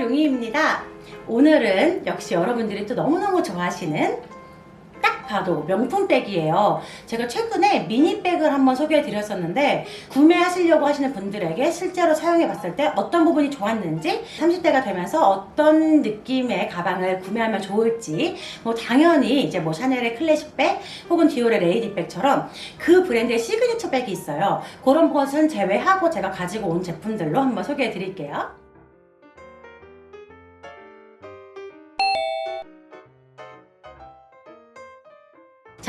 용희입니다. 오늘은 역시 여러분들이 또 너무너무 좋아하시는 딱 봐도 명품백이에요. 제가 최근에 미니백을 한번 소개해 드렸었는데 구매하시려고 하시는 분들에게 실제로 사용해 봤을 때 어떤 부분이 좋았는지 30대가 되면서 어떤 느낌의 가방을 구매하면 좋을지 뭐 당연히 이제 뭐 샤넬의 클래식백 혹은 디올의 레이디백처럼 그 브랜드의 시그니처 백이 있어요. 그런 것은 제외하고 제가 가지고 온 제품들로 한번 소개해 드릴게요.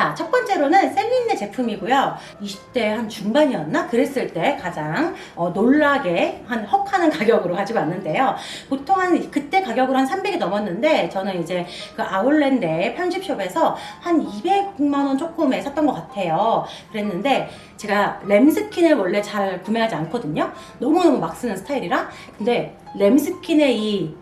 자, 첫 번째로는 셀린네 제품이고요. 20대 한 중반이었나? 그랬을 때 가장 어, 놀라게 한 헉하는 가격으로 가지고 왔는데요. 보통 한 그때 가격으로 한 300이 넘었는데 저는 이제 그 아울랜드 편집숍에서 한 200만 원 조금에 샀던 것 같아요. 그랬는데 제가 램스킨을 원래 잘 구매하지 않거든요. 너무너무 막 쓰는 스타일이라. 근데 램스킨의 이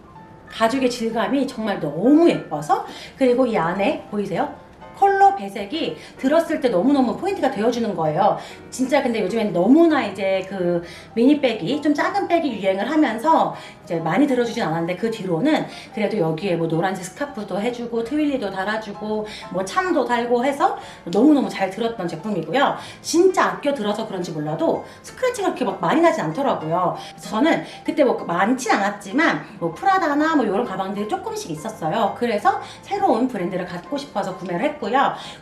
가죽의 질감이 정말 너무 예뻐서 그리고 이 안에 보이세요? 컬러 배색이 들었을 때 너무너무 포인트가 되어주는 거예요. 진짜 근데 요즘엔 너무나 이제 그 미니백이 좀 작은 백이 유행을 하면서 이제 많이 들어주진 않았는데 그 뒤로는 그래도 여기에 뭐 노란색 스카프도 해주고 트윌리도 달아주고 뭐 참도 달고 해서 너무너무 잘 들었던 제품이고요. 진짜 아껴 들어서 그런지 몰라도 스크래치가 그렇게 막 많이 나진 않더라고요. 그래서 저는 그때 뭐 많진 않았지만 뭐 프라다나 뭐 이런 가방들이 조금씩 있었어요. 그래서 새로운 브랜드를 갖고 싶어서 구매를 했고요.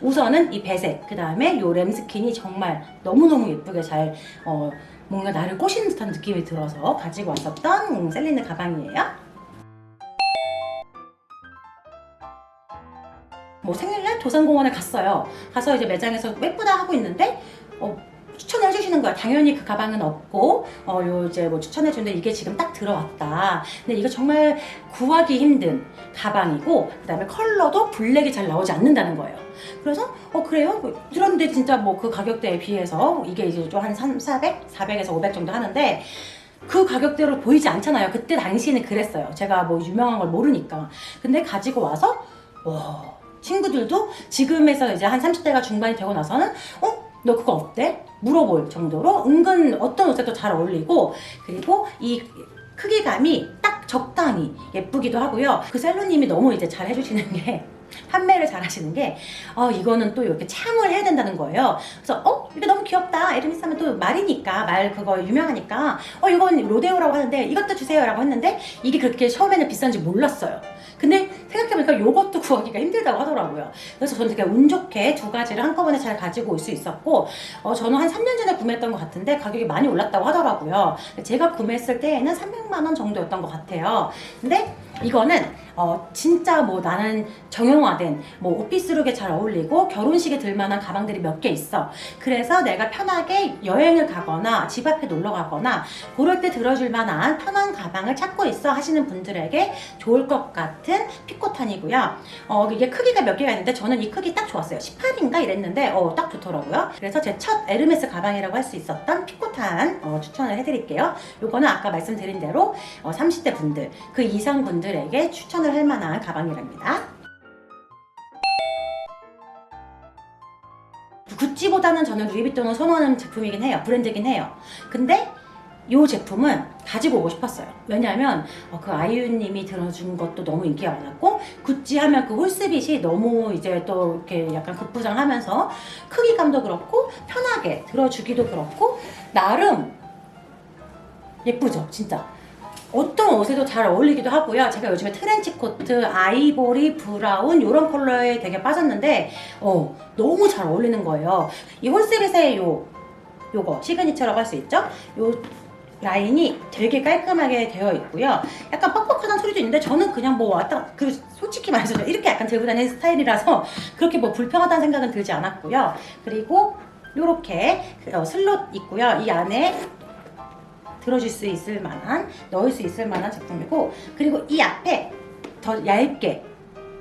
우선은 이 배색, 그 다음에 요 램스킨이 정말 너무너무 예쁘게 잘, 어, 뭔가 나를 꼬시는 듯한 느낌이 들어서 가지고 왔었던 음, 셀린느 가방이에요. 뭐 생일날 도산공원에 갔어요. 가서 이제 매장에서 예쁘다 하고 있는데, 어, 추천해 주시는 거야. 당연히 그 가방은 없고, 어, 요 이제 뭐 추천해 주는데 이게 지금 딱 들어왔다. 근데 이거 정말 구하기 힘든 가방이고, 그 다음에 컬러도 블랙이 잘 나오지 않는다는 거예요. 그래서, 어, 그래요? 뭐 들었는데 진짜 뭐 그 가격대에 비해서 이게 이제 좀한 3, 400? 400에서 500 정도 하는데, 그 가격대로 보이지 않잖아요. 그때 당시에는 그랬어요. 제가 뭐 유명한 걸 모르니까. 근데 가지고 와서, 와, 친구들도 지금에서 이제 한 30대가 중반이 되고 나서는, 어? 너 그거 어때? 물어볼 정도로 은근 어떤 옷에도 잘 어울리고 그리고 이 크기감이 딱 적당히 예쁘기도 하고요. 그 셀러님이 너무 이제 잘 해주시는 게 판매를 잘 하시는 게, 어, 이거는 또 이렇게 참을 해야 된다는 거예요. 그래서, 어, 이게 너무 귀엽다. 에르미스 하면 또 말이니까, 말 그거 유명하니까, 어, 이건 로데오라고 하는데, 이것도 주세요. 라고 했는데, 이게 그렇게 처음에는 비싼지 몰랐어요. 근데 생각해보니까 이것도 구하기가 힘들다고 하더라고요. 그래서 저는 되게 운 좋게 두 가지를 한꺼번에 잘 가지고 올 수 있었고, 어, 저는 한 3년 전에 구매했던 것 같은데, 가격이 많이 올랐다고 하더라고요. 제가 구매했을 때에는 300만 원 정도였던 것 같아요. 근데 이거는, 어, 진짜 뭐 나는 정형화된 뭐 오피스룩에 잘 어울리고 결혼식에 들만한 가방들이 몇 개 있어. 그래서 내가 편하게 여행을 가거나 집 앞에 놀러 가거나 그럴 때 들어줄 만한 편한 가방을 찾고 있어 하시는 분들에게 좋을 것 같은 피코탄이고요. 어, 이게 크기가 몇 개가 있는데 저는 이 크기 딱 좋았어요. 18인가 이랬는데 어, 딱 좋더라고요. 그래서 제 첫 에르메스 가방이라고 할 수 있었던 피코탄 어, 추천을 해드릴게요. 요거는 아까 말씀드린 대로 어, 30대 분들 그 이상 분들에게 추천을 할 만한 가방이랍니다. 구찌보다는 저는 루이비통을 선호하는 제품이긴 해요. 브랜드긴 해요. 근데 이 제품은 가지고 오고 싶었어요. 왜냐하면 어, 그 아이유님이 들어준 것도 너무 인기가 많았고 구찌 하면 그 홀스빗이 너무 이제 또 이렇게 약간 급부장하면서 크기감도 그렇고 편하게 들어주기도 그렇고 나름 예쁘죠, 진짜. 어떤 옷에도 잘 어울리기도 하고요. 제가 요즘에 트렌치 코트, 아이보리, 브라운 이런 컬러에 되게 빠졌는데 어, 너무 잘 어울리는 거예요. 이 홀스빗의 요 요거 시그니처라고 할 수 있죠? 요 라인이 되게 깔끔하게 되어 있고요. 약간 뻑뻑하다는 소리도 있는데 저는 그냥 뭐 왔다 그 솔직히 말해서 이렇게 약간 들고 다니는 스타일이라서 그렇게 뭐 불편하다는 생각은 들지 않았고요. 그리고 요렇게 어, 슬롯 있고요. 이 안에 들어줄 수 있을 만한 넣을 수 있을 만한 제품이고 그리고 이 앞에 더 얇게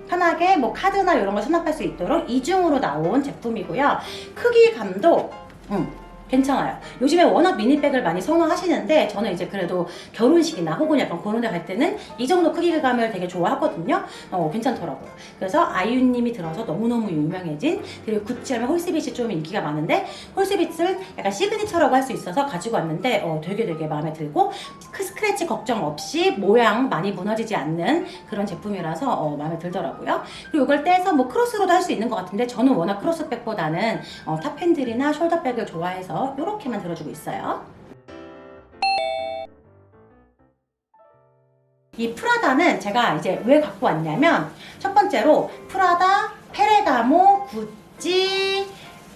편하게 뭐 카드나 이런 걸 수납할 수 있도록 이중으로 나온 제품이고요. 크기감도 음, 괜찮아요. 요즘에 워낙 미니백을 많이 선호하시는데 저는 이제 그래도 결혼식이나 혹은 약간 그런 데 갈 때는 이 정도 크기감을 되게 좋아하거든요. 어, 괜찮더라고요. 그래서 아이유님이 들어서 너무너무 유명해진 그리고 구찌 하면 홀스빗이 좀 인기가 많은데 홀스빗을 약간 시그니처라고 할 수 있어서 가지고 왔는데 어, 되게 되게 마음에 들고 크 스크래치 걱정 없이 모양 많이 무너지지 않는 그런 제품이라서 어, 마음에 들더라고요. 그리고 이걸 떼서 뭐 크로스로도 할 수 있는 것 같은데 저는 워낙 크로스백보다는 어, 탑핸들이나 숄더백을 좋아해 서 이렇게만 들어주고 있어요. 이 프라다는 제가 이제 왜 갖고 왔냐면 첫 번째로 프라다, 페레가모, 구찌,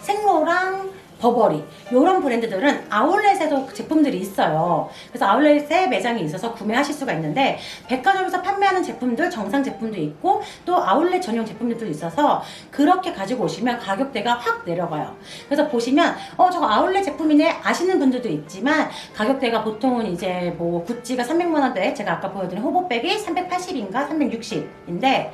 생로랑 버버리 이런 브랜드들은 아울렛에도 제품들이 있어요. 그래서 아울렛에 매장이 있어서 구매하실 수가 있는데 백화점에서 판매하는 제품들 정상 제품도 있고 또 아울렛 전용 제품들도 있어서 그렇게 가지고 오시면 가격대가 확 내려가요. 그래서 보시면 어 저거 아울렛 제품이네 아시는 분들도 있지만 가격대가 보통은 이제 뭐 구찌가 300만 원대 제가 아까 보여드린 호보백이 380인가 360인데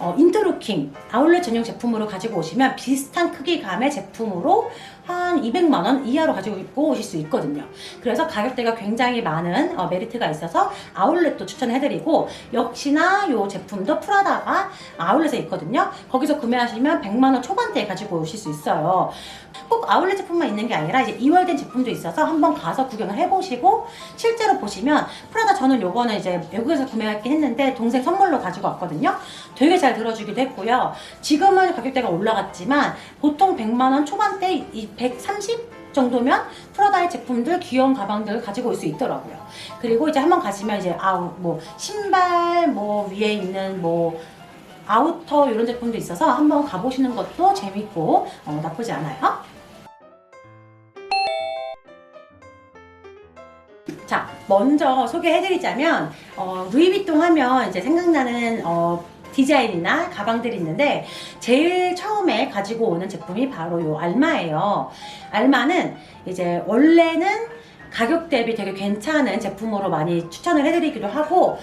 어, 인터루킹 아울렛 전용 제품으로 가지고 오시면 비슷한 크기감의 제품으로 한 200만 원 이하로 가지고 오실 수 있거든요. 그래서 가격대가 굉장히 많은 어, 메리트가 있어서 아울렛도 추천해드리고 역시나 이 제품도 프라다가 아울렛에 있거든요. 거기서 구매하시면 100만 원 초반대에 가지고 오실 수 있어요. 꼭 아울렛 제품만 있는 게 아니라 이제 이월된 제품도 있어서 한번 가서 구경을 해보시고 실제로 보시면 프라다 저는 요거는 이제 외국에서 구매했긴 했는데 동생 선물로 가지고 왔거든요. 되게 잘 들어주기도 했고요. 지금은 가격대가 올라갔지만 보통 100만 원 초반대 이 130 정도면 프라다의 제품들 귀여운 가방들을 가지고 올 수 있더라고요. 그리고 이제 한번 가시면 이제 아우 뭐 신발 뭐 위에 있는 뭐 아우터 이런 제품도 있어서 한번 가보시는 것도 재밌고 어, 나쁘지 않아요. 자, 먼저 소개해드리자면 어, 루이비통 하면 이제 생각나는 어, 디자인이나 가방들이 있는데 제일 처음에 가지고 오는 제품이 바로 요 알마예요. 알마는 이제 원래는 가격 대비 되게 괜찮은 제품으로 많이 추천을 해드리기도 하고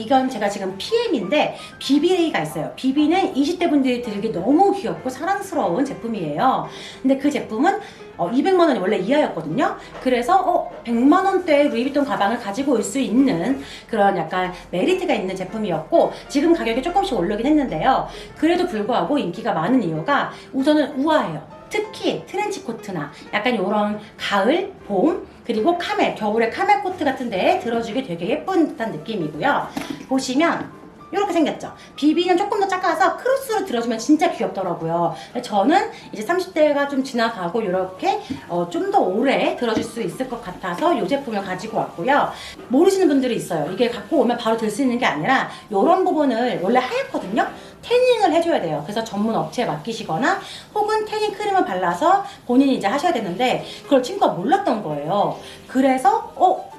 이건 제가 지금 PM인데 BBA가 있어요. BB는 20대 분들이 들기 너무 귀엽고 사랑스러운 제품이에요. 근데 그 제품은 어, 200만 원이 원래 이하였거든요. 그래서 어, 100만 원대 루이비통 가방을 가지고 올 수 있는 그런 약간 메리트가 있는 제품이었고 지금 가격이 조금씩 오르긴 했는데요. 그래도 불구하고 인기가 많은 이유가 우선은 우아해요. 특히 트렌치 코트나 약간 이런 가을, 봄, 그리고 카멜, 겨울에 카멜 코트 같은 데에 들어주기 되게 예쁜 듯한 느낌이고요. 보시면 이렇게 생겼죠. 비비는 조금 더 작아서 크로스로 들어주면 진짜 귀엽더라고요. 저는 이제 30대가 좀 지나가고 이렇게 어, 좀 더 오래 들어줄 수 있을 것 같아서 이 제품을 가지고 왔고요. 모르시는 분들이 있어요. 이게 갖고 오면 바로 들 수 있는 게 아니라 이런 부분을 원래 하얗거든요. 태닝을 해줘야 돼요. 그래서 전문 업체에 맡기시거나 혹은 태닝 크림을 발라서 본인이 이제 하셔야 되는데 그걸 친구가 몰랐던 거예요. 그래서 어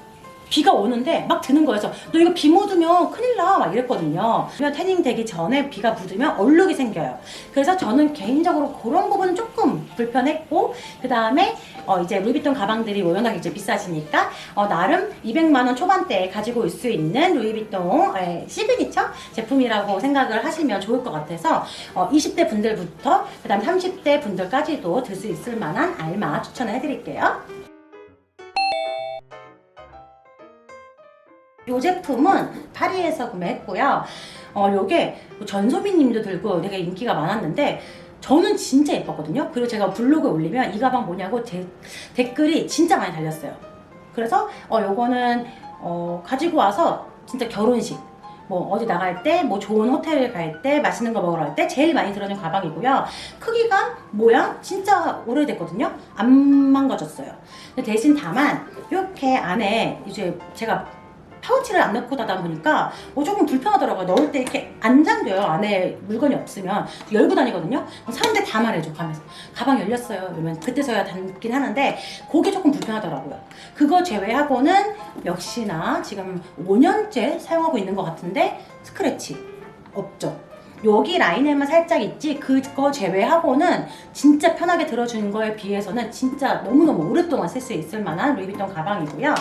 비가 오는데 막 드는 거예요. 그래서 너 이거 비 묻으면 큰일 나. 막 이랬거든요. 그러면 태닝 되기 전에 비가 묻으면 얼룩이 생겨요. 그래서 저는 개인적으로 그런 부분은 조금 불편했고, 그 다음에 어 이제 루이비통 가방들이 워낙 이제 비싸지니까 어 나름 200만 원 초반대에 가지고 올 수 있는 루이비통 의 시그니처 제품이라고 생각을 하시면 좋을 것 같아서 어 20대 분들부터 그 다음 30대 분들까지도 들 수 있을 만한 알마 추천을 해드릴게요. 이 제품은 파리에서 구매했고요. 어, 요게 전소민 님도 들고 되게 인기가 많았는데 저는 진짜 예뻤거든요. 그리고 제가 블로그에 올리면 이 가방 뭐냐고 데, 댓글이 진짜 많이 달렸어요. 그래서 어, 요거는 어, 가지고 와서 진짜 결혼식 뭐 어디 나갈 때, 뭐 좋은 호텔 갈 때, 맛있는 거 먹으러 갈 때 제일 많이 들어준 가방이고요. 크기가, 모양 진짜 오래됐거든요. 안 망가졌어요. 대신 다만 이렇게 안에 이제 제가 파우치를 안 넣고 다다 보니까 어, 조금 불편하더라고요. 넣을 때 이렇게 안장돼요. 안에 물건이 없으면 열고 다니거든요. 사람들 다 말해줘 가면서 가방 열렸어요. 그러면 그때서야 닫긴 하는데 그게 조금 불편하더라고요. 그거 제외하고는 역시나 지금 5년째 사용하고 있는 것 같은데 스크래치 없죠. 여기 라인에만 살짝 있지 그거 제외하고는 진짜 편하게 들어주는 거에 비해서는 진짜 너무너무 오랫동안 쓸 수 있을 만한 루이비통 가방이고요.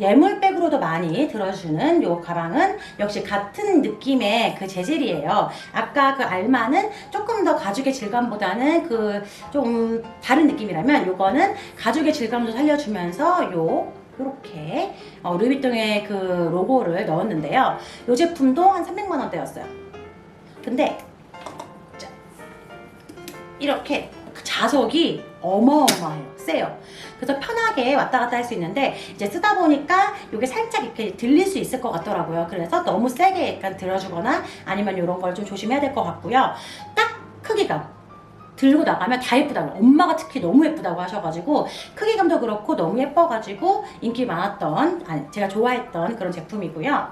예물백으로도 많이 들어주는 요 가방은 역시 같은 느낌의 그 재질이에요. 아까 그 알마는 조금 더 가죽의 질감보다는 그 좀 다른 느낌이라면 요거는 가죽의 질감도 살려주면서 요 이렇게 어, 루이비통의 그 로고를 넣었는데요. 이 제품도 한 300만 원대였어요. 근데 자, 이렇게 그 자석이 어마어마해요. 세요. 그래서 편하게 왔다 갔다 할 수 있는데 이제 쓰다 보니까 이게 살짝 이렇게 들릴 수 있을 것 같더라고요. 그래서 너무 세게 약간 들어주거나 아니면 이런 걸 좀 조심해야 될 것 같고요. 딱 크기가 들고 나가면 다 예쁘다고 엄마가 특히 너무 예쁘다고 하셔가지고 크기감도 그렇고 너무 예뻐가지고 인기 많았던 아니 제가 좋아했던 그런 제품이고요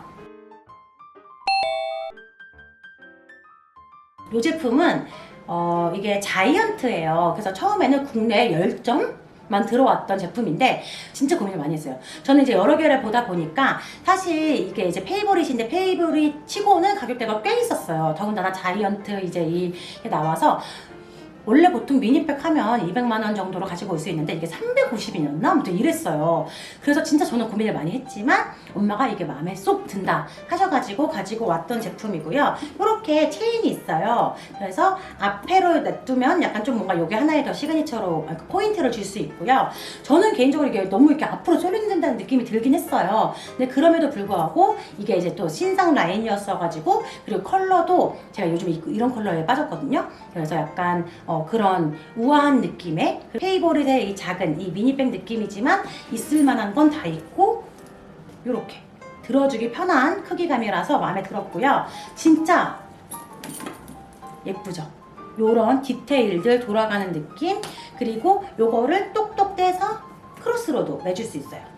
이 제품은 어 이게 자이언트예요 그래서 처음에는 국내 10점 만 들어왔던 제품인데 진짜 고민을 많이 했어요. 저는 이제 여러 개를 보다 보니까 사실 이게 이제 페이보릿인데 페이보릿 치고는 가격대가 꽤 있었어요. 더군다나 자이언트 이제 이게 나와서 원래 보통 미니백 하면 200만 원 정도로 가지고 올 수 있는데 이게 350이었나? 아무튼 이랬어요. 그래서 진짜 저는 고민을 많이 했지만 엄마가 이게 마음에 쏙 든다 하셔가지고 가지고 왔던 제품이고요. 이렇게 체인이 있어요. 그래서 앞에로 냅두면 약간 좀 뭔가 이게 하나의 더 시그니처로 아, 포인트를 줄 수 있고요. 저는 개인적으로 이게 너무 이렇게 앞으로 쏠린다는 느낌이 들긴 했어요. 근데 그럼에도 불구하고 이게 이제 또 신상 라인이었어가지고 그리고 컬러도 제가 요즘 이- 이런 컬러에 빠졌거든요. 그래서 약간 어, 그런 우아한 느낌의 그 페이보릿의 이 작은 이 미니백 느낌이지만 있을 만한 건 다 있고 이렇게 들어주기 편한 크기감이라서 마음에 들었고요. 진짜 예쁘죠? 요런 디테일들 돌아가는 느낌 그리고 요거를 똑똑 떼서 크로스로도 매줄 수 있어요.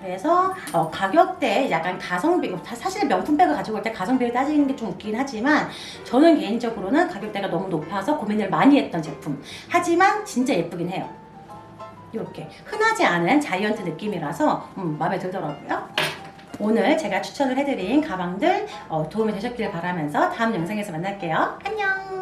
그래서 어, 가격대 약간 가성비 다- 사실 명품백을 가지고 올 때 가성비를 따지는 게 좀 웃긴 하지만 저는 개인적으로는 가격대가 너무 높아서 고민을 많이 했던 제품. 하지만 진짜 예쁘긴 해요. 이렇게. 흔하지 않은 자이언트 느낌이라서 음, 마음에 들더라고요. 오늘 제가 추천을 해드린 가방들 어, 도움이 되셨길 바라면서 다음 영상에서 만날게요. 안녕